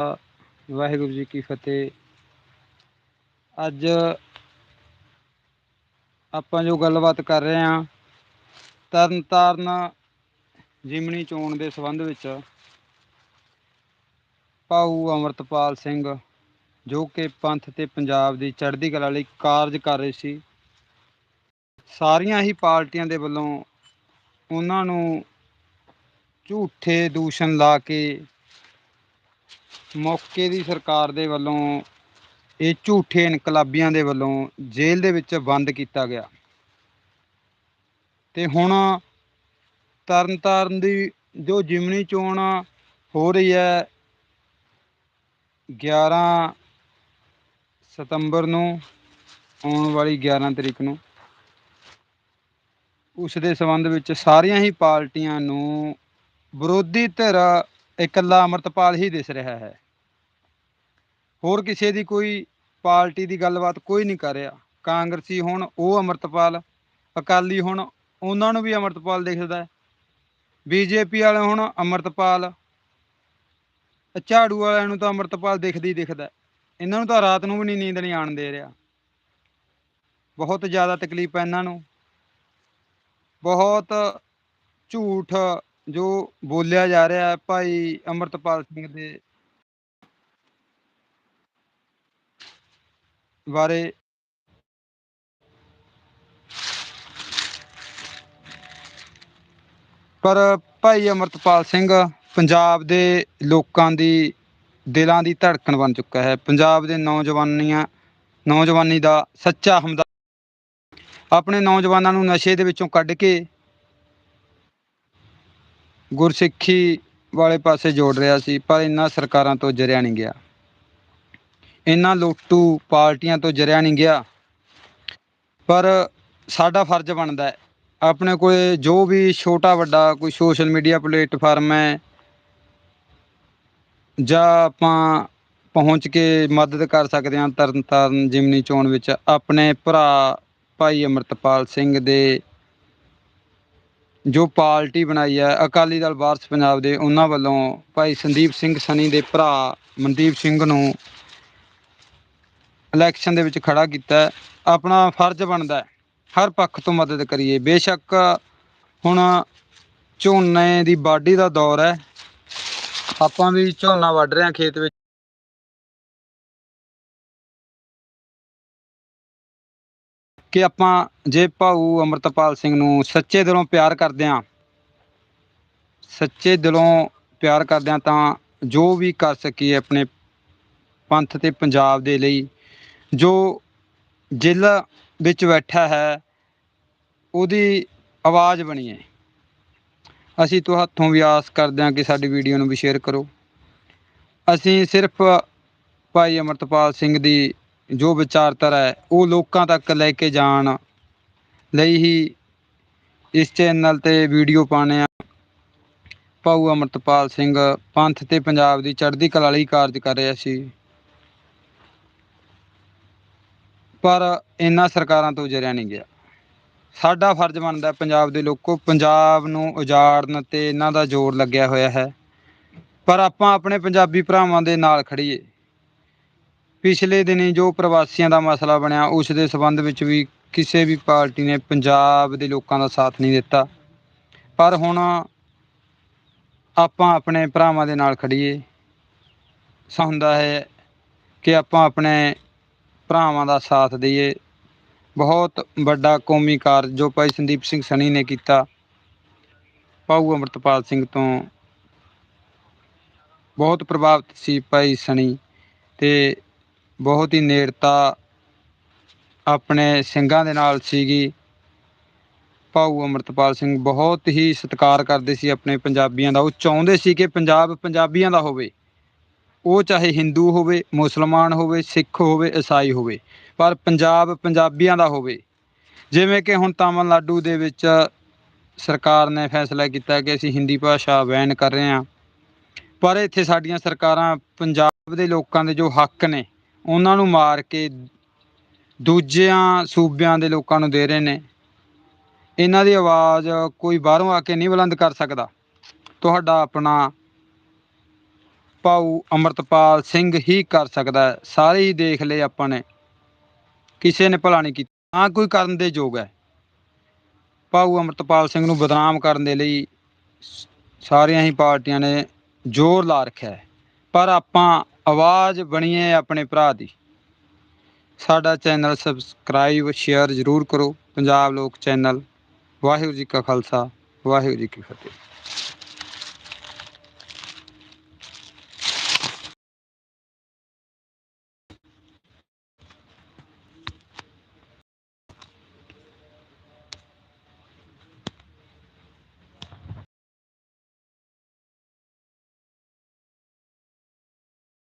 ਵਾਹਿਗੁਰੂ ਜੀ ਕੀ ਫਤਿਹ। ਅੱਜ ਆਪਾਂ ਜੋ ਗੱਲਬਾਤ ਕਰ ਰਹੇ ਹਾਂ, ਤਰਨਤਾਰਨ ਜਿਮਣੀ ਚੋਣ ਦੇ ਸੰਬੰਧ ਵਿੱਚ ਭਾਊ ਅਮਰਤਪਾਲ ਸਿੰਘ, ਜੋ ਕਿ ਪੰਥ ਤੇ ਪੰਜਾਬ ਦੀ ਚੜ੍ਹਦੀ ਕਲਾ ਲਈ ਕਾਰਜ ਕਰ ਰਹੇ ਸੀ, ਸਾਰੀਆਂ ਹੀ ਪਾਰਟੀਆਂ ਦੇ ਵੱਲੋਂ ਉਹਨਾਂ ਨੂੰ ਝੂਠੇ ਦੂਸ਼ਣ ਲਾ ਕੇ ਮੌਕੇ ਦੀ ਸਰਕਾਰ ਦੇ ਵੱਲੋਂ ਇਹ ਝੂਠੇ ਇਨਕਲਾਬੀਆਂ ਦੇ ਵੱਲੋਂ ਜੇਲ੍ਹ ਦੇ ਵਿੱਚ ਬੰਦ ਕੀਤਾ ਗਿਆ। ਤੇ ਹੁਣ ਤਰਨਤਾਰਨ ਦੀ ਜੋ ਜਿਮਨੀ ਚੋਣ ਹੋ ਰਹੀ ਹੈ 11 ਸਤੰਬਰ ਨੂੰ ਆਉਣ ਵਾਲੀ 11 ਤਰੀਕ ਨੂੰ, ਉਸ ਦੇ ਸੰਬੰਧ ਵਿੱਚ ਸਾਰੀਆਂ ਹੀ ਪਾਰਟੀਆਂ ਨੂੰ ਵਿਰੋਧੀ ਧਿਰ ਇਕੱਲਾ ਅਮਰਤਪਾਲ ਹੀ ਦਿਸ ਰਿਹਾ ਹੈ। ਹੋਰ ਕਿਸੇ ਦੀ ਕੋਈ ਪਾਰਟੀ ਦੀ ਗੱਲਬਾਤ ਕੋਈ ਨਹੀਂ ਕਰ ਰਿਹਾ। ਕਾਂਗਰਸੀ ਹੁਣ ਉਹ ਅਮਰਤਪਾਲ, ਅਕਾਲੀ ਹੁਣ ਉਹਨਾਂ ਨੂੰ ਵੀ ਅਮਰਤਪਾਲ ਦਿਖਦਾ ਹੈ। ਬੀਜੇਪੀ ਵਾਲੇ ਹੁਣ ਅਮਰਤਪਾਲ, ਝਾੜੂ ਵਾਲਿਆਂ ਨੂੰ ਤਾਂ ਅਮਰਤਪਾਲ ਦਿਖਦੀ ਹੀ ਦਿਖਦਾ ਇਹਨਾਂ ਨੂੰ ਤਾਂ ਰਾਤ ਨੂੰ ਵੀ ਨਹੀਂ ਨੀਂਦ ਨਹੀਂ ਆਣ ਦੇ ਰਿਹਾ। ਬਹੁਤ ਜ਼ਿਆਦਾ ਤਕਲੀਫ ਹੈ ਇਹਨਾਂ ਨੂੰ। ਬਹੁਤ ਝੂਠ ਜੋ ਬੋਲਿਆ ਜਾ ਰਿਹਾ ਹੈ ਭਾਈ ਅਮਰਤਪਾਲ ਸਿੰਘ ਦੇ ਬਾਰੇ। ਪਰ ਭਾਈ ਅਮਰਤਪਾਲ ਸਿੰਘ ਪੰਜਾਬ ਦੇ ਲੋਕਾਂ ਦੀ ਦਿਲਾਂ ਦੀ ਧੜਕਣ ਬਣ ਚੁੱਕਾ ਹੈ। ਪੰਜਾਬ ਦੇ ਨੌਜਵਾਨੀਆਂ, ਨੌਜਵਾਨੀ ਦਾ ਸੱਚਾ ਹਮਦਾ ਆਪਣੇ ਨੌਜਵਾਨਾਂ ਨੂੰ ਨਸ਼ੇ ਦੇ ਵਿੱਚੋਂ ਕੱਢ ਕੇ ਗੁਰਸਿੱਖੀ ਵਾਲੇ ਪਾਸੇ ਜੋੜ ਰਿਹਾ ਸੀ, ਪਰ ਇਹਨਾਂ ਸਰਕਾਰਾਂ ਤੋਂ ਜਰਿਆ ਨਹੀਂ ਗਿਆ। ਇਹਨਾਂ ਲੋਟੂ ਪਾਰਟੀਆਂ ਤੋਂ ਜਰਿਆ ਨਹੀਂ ਗਿਆ। ਪਰ ਸਾਡਾ ਫਰਜ਼ ਬਣਦਾ ਹੈ। ਆਪਣੇ ਕੋਲੇ ਜੋ ਵੀ ਛੋਟਾ ਵੱਡਾ ਕੋਈ ਸੋਸ਼ਲ ਮੀਡੀਆ ਪਲੇਟਫਾਰਮ ਹੈ, ਜਾਂ ਆਪਾਂ ਪਹੁੰਚ ਕੇ ਮਦਦ ਕਰ ਸਕਦੇ ਹਾਂ ਤਰਨ ਤਾਰਨ ਜਿਮਨੀ ਚੋਣ ਵਿੱਚ, ਆਪਣੇ ਭਰਾ ਭਾਈ ਅਮਰਤਪਾਲ ਸਿੰਘ ਦੇ ਜੋ ਪਾਰਟੀ ਬਣਾਈ ਹੈ, ਅਕਾਲੀ ਦਲ ਵਾਰਸ ਪੰਜਾਬ ਦੇ, ਉਹਨਾਂ ਵੱਲੋਂ ਭਾਈ ਸੰਦੀਪ ਸਿੰਘ ਸਨੀ ਦੇ ਭਰਾ ਮਨਦੀਪ ਸਿੰਘ ਨੂੰ ਇਲੈਕਸ਼ਨ ਦੇ ਵਿੱਚ ਖੜਾ ਕੀਤਾ ਆਪਣਾ ਫਰਜ਼ ਬਣਦਾ ਹਰ ਪੱਖ ਤੋਂ ਮਦਦ ਕਰੀਏ। ਬੇਸ਼ੱਕ ਹੁਣ ਝੋਨੇ ਦੀ ਵਾਢੀ ਦਾ ਦੌਰ ਹੈ। ਆਪਾਂ ਵੀ ਝੋਨਾ ਵੱਢ ਰਹੇ ਹਾਂ ਖੇਤ ਵਿੱਚ। ਕਿ ਆਪਾਂ ਜੇ ਭਾਊ ਅਮਰਤਪਾਲ ਸਿੰਘ ਨੂੰ ਸੱਚੇ ਦਿਲੋਂ ਪਿਆਰ ਕਰਦੇ ਹਾਂ, ਸੱਚੇ ਦਿਲੋਂ ਪਿਆਰ ਕਰਦੇ ਹਾਂ ਤਾਂ ਜੋ ਵੀ ਕਰ ਸਕੀਏ ਆਪਣੇ ਪੰਥ ਤੇ ਪੰਜਾਬ ਦੇ ਲਈ, ਜੋ ਜੇਲ੍ਹ ਵਿੱਚ ਬੈਠਾ ਹੈ, ਉਹਦੀ ਆਵਾਜ਼ ਬਣੀਏ। ਅਸੀਂ ਤੁਹਾਥੋਂ ਵੀ ਆਸ ਕਰਦੇ ਹਾਂ ਕਿ ਸਾਡੀ ਵੀਡੀਓ ਨੂੰ ਵੀ ਸ਼ੇਅਰ ਕਰੋ। ਅਸੀਂ ਸਿਰਫ ਭਾਈ ਅਮਰਤਪਾਲ ਸਿੰਘ ਦੀ ਜੋ ਵਿਚਾਰਧਾਰਾ ਹੈ, ਉਹ ਲੋਕਾਂ ਤੱਕ ਲੈ ਕੇ ਜਾਣ ਲਈ ਹੀ ਇਸ ਚੈਨਲ ਤੇ ਵੀਡੀਓ ਪਾਉਂਦੇ ਆ। ਭਾਊ ਅਮਰਤਪਾਲ ਸਿੰਘ ਪੰਥ ਤੇ ਪੰਜਾਬ ਦੀ ਚੜ੍ਹਦੀ ਕਲਾ ਲਈ ਕਾਰਜ ਕਰ ਰਿਹਾ ਸੀ। ਪਰ ਇਹਨਾਂ ਸਰਕਾਰਾਂ ਤੋਂ ਜਰਿਆ ਨਹੀਂ ਗਿਆ। ਸਾਡਾ ਫਰਜ਼ ਬਣਦਾ ਪੰਜਾਬ ਦੇ ਲੋਕੋ, ਪੰਜਾਬ ਨੂੰ ਉਜਾੜਨ ਤੇ ਇਹਨਾਂ ਦਾ ਜ਼ੋਰ ਲੱਗਿਆ ਹੋਇਆ ਹੈ। ਪਰ ਆਪਾਂ ਆਪਣੇ ਪੰਜਾਬੀ ਭਰਾਵਾਂ ਦੇ ਨਾਲ ਖੜੀਏ ਪਿਛਲੇ ਦਿਨੀ ਜੋ ਪ੍ਰਵਾਸੀਆਂ ਦਾ ਮਸਲਾ ਬਣਿਆ, ਉਸ ਦੇ ਸਬੰਧ ਵਿੱਚ ਵੀ ਕਿਸੇ ਵੀ ਪਾਰਟੀ ਨੇ ਪੰਜਾਬ ਦੇ ਲੋਕਾਂ ਦਾ ਸਾਥ ਨਹੀਂ ਦਿੱਤਾ। ਪਰ ਹੁਣ ਆਪਾਂ ਆਪਣੇ ਭਰਾਵਾਂ ਦੇ ਨਾਲ ਖੜੀਏ ਹੁੰਦਾ ਹੈ ਕਿ ਆਪਾਂ ਆਪਣੇ ਭਰਾਵਾਂ ਦਾ ਸਾਥ ਦਈਏ। ਬਹੁਤ ਵੱਡਾ ਕੌਮੀ ਕਾਰਜ ਜੋ ਭਾਈ ਸੰਦੀਪ ਸਿੰਘ ਸਣੀ ਨੇ ਕੀਤਾ, ਭਾਊ ਅਮਰਤਪਾਲ ਸਿੰਘ ਤੋਂ ਬਹੁਤ ਪ੍ਰਭਾਵਿਤ ਸੀ ਭਾਈ ਸਣੀ ਤੇ ਬਹੁਤ ਹੀ ਨੇੜਤਾ ਆਪਣੇ ਸਿੰਘਾਂ ਦੇ ਨਾਲ ਸੀਗੀ। ਭਾਊ ਅਮਰਤਪਾਲ ਸਿੰਘ ਬਹੁਤ ਹੀ ਸਤਿਕਾਰ ਕਰਦੇ ਸੀ ਆਪਣੇ ਪੰਜਾਬੀਆਂ ਦਾ। ਉਹ ਚਾਹੁੰਦੇ ਸੀ ਕਿ ਪੰਜਾਬ ਪੰਜਾਬੀਆਂ ਦਾ ਹੋਵੇ। ਉਹ ਚਾਹੇ ਹਿੰਦੂ ਹੋਵੇ, ਮੁਸਲਮਾਨ ਹੋਵੇ, ਸਿੱਖ ਹੋਵੇ, ਈਸਾਈ ਹੋਵੇ, ਪਰ ਪੰਜਾਬ ਪੰਜਾਬੀਆਂ ਦਾ ਹੋਵੇ। ਜਿਵੇਂ ਕਿ ਹੁਣ ਤਾਮਿਲਨਾਡੂ ਦੇ ਵਿੱਚ ਸਰਕਾਰ ਨੇ ਫੈਸਲਾ ਕੀਤਾ ਕਿ ਅਸੀਂ ਹਿੰਦੀ ਭਾਸ਼ਾ ਬੈਨ ਕਰ ਰਹੇ ਹਾਂ। ਪਰ ਇੱਥੇ ਸਾਡੀਆਂ ਸਰਕਾਰਾਂ ਪੰਜਾਬ ਦੇ ਲੋਕਾਂ ਦੇ ਜੋ ਹੱਕ ਨੇ ਉਹਨਾਂ ਨੂੰ ਮਾਰ ਕੇ ਦੂਜਿਆਂ ਸੂਬਿਆਂ ਦੇ ਲੋਕਾਂ ਨੂੰ ਦੇ ਰਹੇ ਨੇ। ਇਹਨਾਂ ਦੀ ਆਵਾਜ਼ ਕੋਈ ਬਾਹਰੋਂ ਆ ਕੇ ਨਹੀਂ ਬੁਲੰਦ ਕਰ ਸਕਦਾ। ਤੁਹਾਡਾ ਆਪਣਾ ਭਾਊ ਅਮਰਤਪਾਲ ਸਿੰਘ ਹੀ ਕਰ ਸਕਦਾ ਸਾਰੇ ਹੀ ਦੇਖ ਲਏ ਆਪਾਂ ਨੇ। ਕਿਸੇ ਨੇ ਭਲਾ ਨਹੀਂ ਕੀਤਾ। ਨਾ ਕੋਈ ਕਰਨ ਦੇ ਯੋਗ ਹੈ। ਭਾਊ ਅਮਰਤਪਾਲ ਸਿੰਘ ਨੂੰ ਬਦਨਾਮ ਕਰਨ ਦੇ ਲਈ ਸਾਰੀਆਂ ਹੀ ਪਾਰਟੀਆਂ ਨੇ ਜ਼ੋਰ ਲਾ ਰੱਖਿਆ ਪਰ ਆਪਾਂ ਆਵਾਜ਼ ਬਣੀਏ ਆਪਣੇ ਭਰਾ ਦੀ। ਸਾਡਾ ਚੈਨਲ ਸਬਸਕ੍ਰਾਈਬ, ਸ਼ੇਅਰ ਜ਼ਰੂਰ ਕਰੋ। ਪੰਜਾਬ ਲੋਕ ਚੈਨਲ, ਵਾਹਿਗੁਰੂ ਜੀ ਕਾ ਖਾਲਸਾ, ਵਾਹਿਗੁਰੂ ਜੀ ਕੀ ਫਤਿਹ।